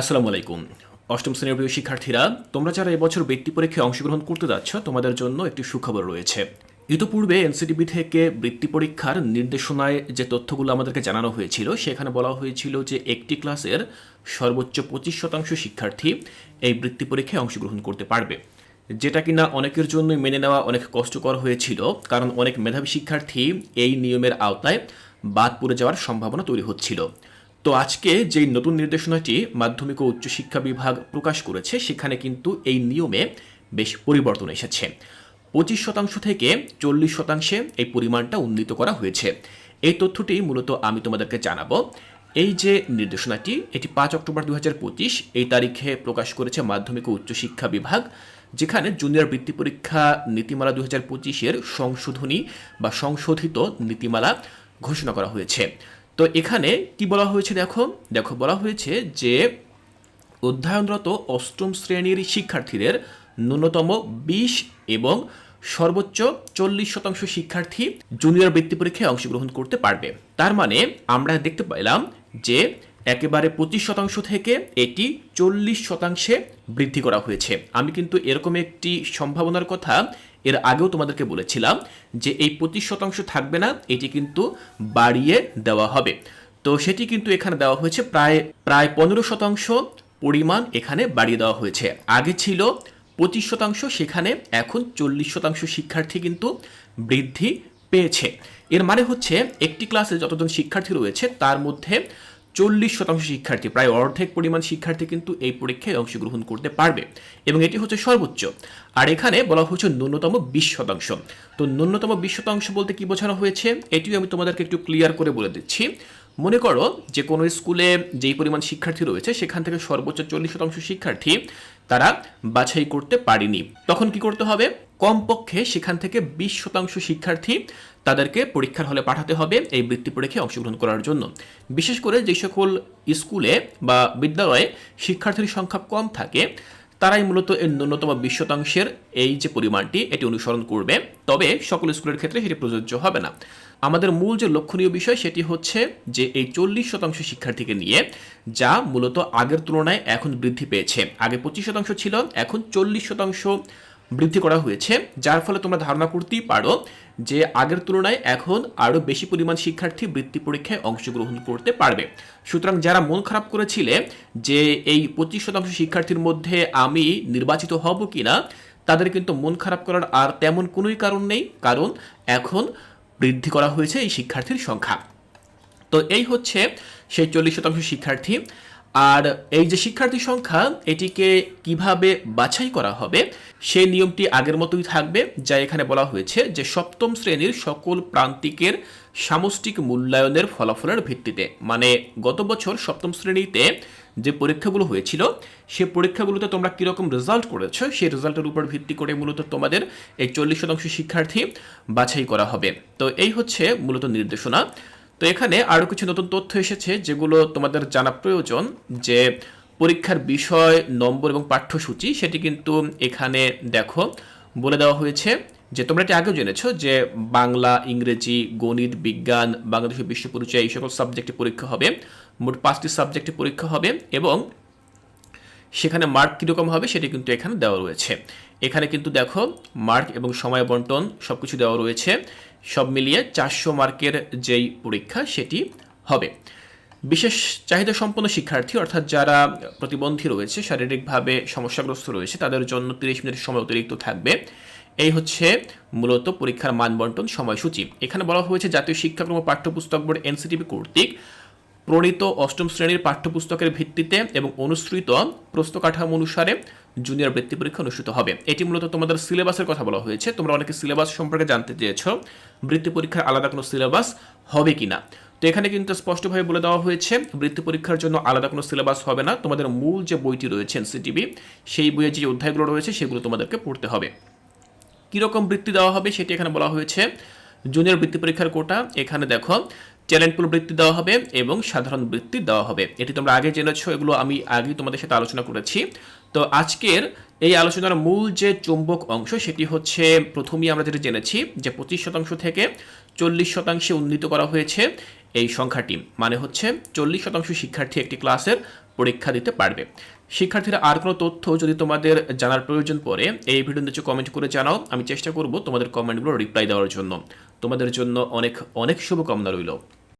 আসসালামু আলাইকুম। অষ্টম শ্রেণির প্রিয় শিক্ষার্থীরা, তোমরা যারা এবছর বৃত্তি পরীক্ষায় অংশগ্রহণ করতে যাচ্ছ, তোমাদের জন্য একটি সুখবর রয়েছে। ইতোপূর্বে এনসিটিভি থেকে বৃত্তি পরীক্ষার নির্দেশনায় যে তথ্যগুলো আমাদেরকে জানানো হয়েছিল, সেখানে বলা হয়েছিল যে একটি ক্লাসের সর্বোচ্চ পঁচিশ শতাংশ শিক্ষার্থী এই বৃত্তি পরীক্ষায় অংশগ্রহণ করতে পারবে। যেটা কিনা অনেকের জন্যই মেনে নেওয়া অনেক কষ্টকর হয়েছিল, কারণ অনেক মেধাবী শিক্ষার্থী এই নিয়মের আওতায় বাদ পড়ে যাওয়ার সম্ভাবনা তৈরি হচ্ছিল। তো আজকে যেই নতুন নির্দেশনাটি মাধ্যমিক ও উচ্চশিক্ষা বিভাগ প্রকাশ করেছে, সেখানে কিন্তু এই নিয়মে বেশ পরিবর্তন এসেছে। পঁচিশ শতাংশ থেকে চল্লিশ শতাংশে এই পরিমাণটা উন্নীত করা হয়েছে। এই তথ্যটি মূলত আমি তোমাদেরকে জানাব। এই যে নির্দেশনাটি, এটি পাঁচ অক্টোবর দু পঁচিশ, এই তারিখে প্রকাশ করেছে মাধ্যমিক ও উচ্চশিক্ষা বিভাগ, যেখানে জুনিয়র বৃত্তি পরীক্ষা নীতিমালা দু হাজার পঁচিশের সংশোধনী বা সংশোধিত নীতিমালা ঘোষণা করা হয়েছে। তো এখানে কি বলা হয়েছে দেখো? দেখো, বলা হয়েছে যে অধ্যয়নরত অষ্টম শ্রেণির শিক্ষার্থীদের ন্যূনতম বিশ এবং সর্বোচ্চ চল্লিশ শতাংশ শিক্ষার্থী জুনিয়র বৃত্তি পরীক্ষায় অংশগ্রহণ করতে পারবে। তার মানে আমরা দেখতে পেলাম যে একেবারে পঁচিশ শতাংশ থেকে এটি চল্লিশ শতাংশে বৃদ্ধি করা হয়েছে। আমি কিন্তু এরকম একটি সম্ভাবনার কথা এর আগেও তোমাদেরকে বলেছিলাম যে এই পঁচিশ শতাংশ থাকবে না, এটি কিন্তু বাড়িয়ে দেওয়া হবে। তো সেটি কিন্তু এখানে দেওয়া হয়েছে, প্রায় প্রায় পনেরো শতাংশ পরিমাণ এখানে বাড়িয়ে দেওয়া হয়েছে। আগে ছিল পঁচিশ শতাংশ, সেখানে এখন চল্লিশ শতাংশ শিক্ষার্থী কিন্তু বৃদ্ধি পেয়েছে। এর মানে হচ্ছে একটি ক্লাসে যতজন শিক্ষার্থী রয়েছে, তার মধ্যে চল্লিশ শতাংশ শিক্ষার্থী, প্রায় অর্ধেক পরিমাণ শিক্ষার্থী কিন্তু এই পরীক্ষায় অংশগ্রহণ করতে পারবে এবং এটি হচ্ছে সর্বোচ্চ। আর এখানে বলা হচ্ছে ন্যূনতম বিশ শতাংশ। তো ন্যূনতম বিশ শতাংশ বলতে কি বোঝানো হয়েছে? এটিও আমি তোমাদেরকে একটু ক্লিয়ার করে বলে দিচ্ছি। মনে করো যে কোনো স্কুলে যেই পরিমাণ শিক্ষার্থী রয়েছে, সেখান থেকে সর্বোচ্চ চল্লিশ শতাংশ শিক্ষার্থী তারা বাছাই করতে পারেনি। তখন কি করতে হবে? কমপক্ষে সেখান থেকে বিশ শতাংশ শিক্ষার্থী তাদেরকে পরীক্ষার হলে পাঠাতে হবে এই বৃত্তি পরীক্ষায় অংশগ্রহণ করার জন্য। বিশেষ করে যে সকল স্কুলে বা বিদ্যালয়ে শিক্ষার্থীর সংখ্যা কম থাকে, তারাই মূলত এর ন্যূনতম বিশ শতাংশের এই যে পরিমাণটি, এটি অনুসরণ করবে। তবে সকল স্কুলের ক্ষেত্রে সেটি প্রযোজ্য হবে না। আমাদের মূল যে লক্ষণীয় বিষয়, সেটি হচ্ছে যে এই চল্লিশ শতাংশ শিক্ষার্থীকে নিয়ে যা মূলত আগের তুলনায় এখন বৃদ্ধি পেয়েছে। আগে পঁচিশ শতাংশ ছিল, এখন চল্লিশ শতাংশ বৃদ্ধি করা হয়েছে, যার ফলে তোমরা ধারণা করতেই পারো যে আগের তুলনায় এখন আরও বেশি পরিমাণ শিক্ষার্থী বৃত্তি পরীক্ষায় অংশগ্রহণ করতে পারবে। সুতরাং যারা মন খারাপ করেছিলে যে এই পঁচিশ শতাংশ শিক্ষার্থীর মধ্যে আমি নির্বাচিত হব কি না তাদের কিন্তু মন খারাপ করার আর তেমন কোনোই কারণ নেই, কারণ এখন বৃদ্ধি করা হয়েছে এই শিক্ষার্থীর সংখ্যা। তো এই হচ্ছে সেই চল্লিশ শতাংশ শিক্ষার্থী। আর এই যে শিক্ষার্থী সংখ্যা, এটিকে কীভাবে বাছাই করা হবে সেই নিয়মটি আগের মতোই থাকবে, যা এখানে বলা হয়েছে যে সপ্তম শ্রেণির সকল প্রান্তিকের সামষ্টিক মূল্যায়নের ফলাফলের ভিত্তিতে। মানে গত বছর সপ্তম শ্রেণীতে যে পরীক্ষাগুলো হয়েছিল, সে পরীক্ষাগুলোতে তোমরা কীরকম রেজাল্ট করেছ, সেই রেজাল্টের উপর ভিত্তি করে মূলত তোমাদের এই চল্লিশ শতাংশ শিক্ষার্থী বাছাই করা হবে। তো এই হচ্ছে মূলত নির্দেশনা। তো এখানে আরও কিছু নতুন তথ্য এসেছে যেগুলো তোমাদের জানা প্রয়োজন যে পরীক্ষার বিষয়, নম্বর এবং পাঠ্যসূচি সেটি কিন্তু এখানে দেখো। বলে দেওয়া হয়েছে যে তোমরা এটি আগেও জেনেছো যে বাংলা, ইংরেজি, গণিত, বিজ্ঞান বাংলাদেশের বিশ্ব পরিচয় এই সকল সাবজেক্টে পরীক্ষা হবে। মোট পাঁচটি সাবজেক্টে পরীক্ষা হবে এবং সেখানে মার্ক কীরকম হবে সেটি কিন্তু এখানে দেওয়া রয়েছে। এখানে কিন্তু দেখো মার্ক এবং সময় বন্টন সব কিছু দেওয়া রয়েছে। সব মিলিয়ে চারশো মার্কের যেই পরীক্ষা, সেটি হবে। বিশেষ চাহিদা সম্পন্ন শিক্ষার্থী, অর্থাৎ যারা প্রতিবন্ধী রয়েছে, শারীরিকভাবে সমস্যাগ্রস্ত রয়েছে, তাদের জন্য তিরিশ মিনিট সময় অতিরিক্ত থাকবে। এই হচ্ছে মূলত পরীক্ষার মান বন্টন সময়সূচি। এখানে বলা হয়েছে, জাতীয় শিক্ষাক্রম পাঠ্যপুস্তক বোর্ড এনসিটিভি কর্তৃক প্রণীত অষ্টম শ্রেণির পাঠ্যপুস্তকের ভিত্তিতে এবং অনুসৃত প্রশ্ন কাঠামো অনুসারে জুনিয়র বৃত্তি পরীক্ষা অনুষ্ঠিত হবে। এটি মূলত তোমাদের সিলেবাসের কথা বলা হয়েছে। তোমরা অনেকে সিলেবাস সম্পর্কে জানতে চেয়েছ, বৃত্তি পরীক্ষার আলাদা কোনো সিলেবাস হবে কিনা? তো এখানে কিন্তু স্পষ্টভাবে বলে দেওয়া হয়েছে, বৃত্তি পরীক্ষার জন্য আলাদা কোনো সিলেবাস হবে না। তোমাদের মূল যে বইটি রয়েছে, এনসিটিভি, সেই বইয়ের যে অধ্যায়গুলো রয়েছে, সেগুলো তোমাদেরকে পড়তে হবে। কীরকম বৃত্তি দেওয়া হবে, সেটি এখানে বলা হয়েছে জুনিয়র বৃত্তি পরীক্ষার কোটা। এখানে দেখো ট্যালেন্ট পুল বৃত্তি দেওয়া হবে এবং সাধারণ বৃত্তি দেওয়া হবে। এটি তোমরা আগে জেনেছো, এগুলো আমি আগেই তোমাদের সাথে আলোচনা করেছি। তো আজকের এই আলোচনার মূল যে চুম্বক অংশ, সেটি হচ্ছে প্রথমেই আমরা যেটা জেনেছি যে পঁচিশ শতাংশ থেকে চল্লিশ শতাংশে উন্নীত করা হয়েছে এই সংখ্যাটি। মানে হচ্ছে চল্লিশ শতাংশ শিক্ষার্থী একটি ক্লাসের পরীক্ষা দিতে পারবে। শিক্ষার্থীরা আর কোনো তথ্য যদি তোমাদের জানার প্রয়োজন পড়ে, এই ভিডিও নিচে কমেন্ট করে জানাও। আমি চেষ্টা করব তোমাদের কমেন্টগুলো রিপ্লাই দেওয়ার জন্য। তোমাদের জন্য অনেক অনেক শুভকামনা রইল।